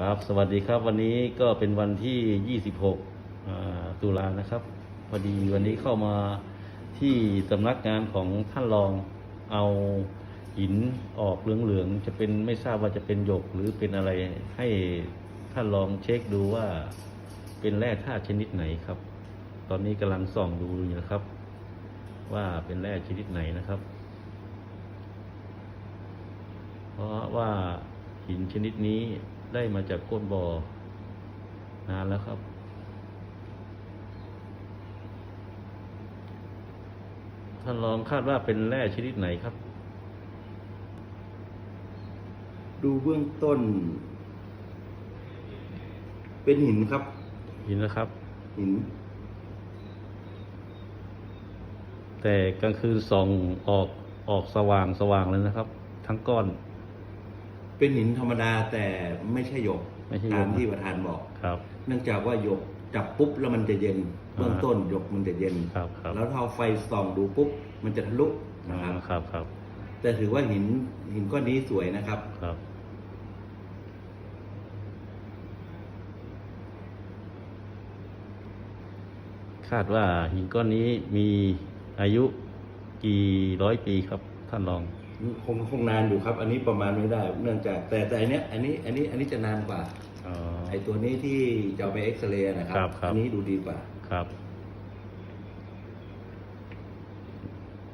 ครับ สวัสดีครับ วันนี้ก็เป็นวันที่ 26 ตุลานะครับ พอดีวันนี้เข้ามาที่สำนักงานของท่านรองเอาหินออกเหลืองๆ จะเป็นไม่ทราบว่าจะเป็นหยกหรือเป็นอะไรให้ท่านลองเช็คดูว่าเป็นแร่ธาตุชนิดไหนครับ ตอนนี้กำลังส่องดูอยู่นะครับ ว่าเป็นแร่ชนิดไหนนะครับ เพราะว่าหินชนิดนี้ ได้มาจากก้นบ่อนานแล้วครับ ท่านลองคาดว่าเป็นแร่ชนิดไหนครับ ดูเบื้องต้น เป็นหินครับ หินนะครับ หิน แต่กลางคืนส่องออกออกสว่างสว่างเลยนะครับ ทั้งก้อน เป็นหินธรรมดาแต่ไม่ใช่หยกไม่ใช่หยก ตามที่ประธานบอก ครับ เนื่องจากว่าหยกจับปุ๊บแล้วมันจะเย็นเบื้องต้นหยกมันจะเย็น ครับครับแล้วถ้าเอาไฟส่องดูปุ๊บมันจะทะลุนะครับ ครับครับแต่ถือว่าหินหินก้อนนี้สวยนะครับ ครับคาดว่าหินก้อนนี้มีอายุกี่ร้อยปีครับ ท่านลอง คงคงนานอยู่ครับ อันนี้ประมาณไม่ได้ เนื่องจากแต่แต่อันเนี้ยอันนี้อันนี้อันนี้จะนานกว่าอ๋อ ไอตัวนี้ที่จะเอาไปเอ็กซเรย์นะครัครับครับ อันี้ดูดีกว่า ครับ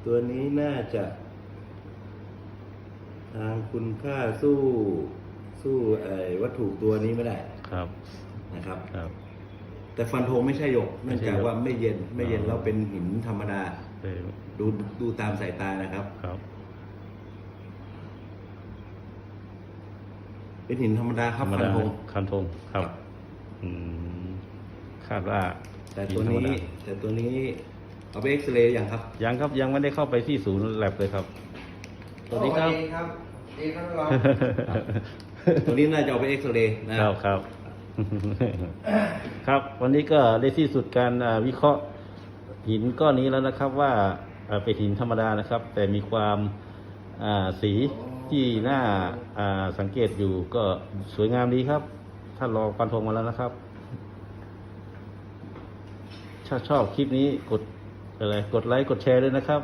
ตัวนี้น่าจะ ทางคุณค่าสู้สู้ไอ้วัตถุตัวนี้ไม่ได้ครับ นะครับ ครับ แต่ฟันธงไม่ใช่หยกไม่เนื่องใช่จากหยกว่าไม่เย็นไม่เย็นอ๋อ แล้วเป็นหินธรรมดา เออดูดูตามสายตานะครับ ครับ เป็นหินธรรมดาครับธรรมฟันดาธงคันธงครับอืมคาดว่า แต่ตัวนี้หิธรรมดาแต่ตัวนี้เอาไปเอ็กซเรย์อย่างครับ ยังครับยังไม่ได้เข้าไปที่ศูนย์แลบเลยครับสวัสดีครับสวัสดีครับดีครับรองตัวนี้น่าจะเอาไปเอ็กซเรย์นะครับครับ ครับ วันนี้ก็ได้ที่สุดการอ่าวิเคราะห์หินก้อนนี้แล้วนะครับว่าอ่าเป็นหินธรรมดานะครับ แต่มีความอ่า สีที่น่าาสังเกตอยู่ก็สวยงามดีครับท่านรองฟันธงมาแล้วนะครับ ถ้าชอบคลิปนี้กดอะไรกดไลค์กดแชร์ด้วยนะครับ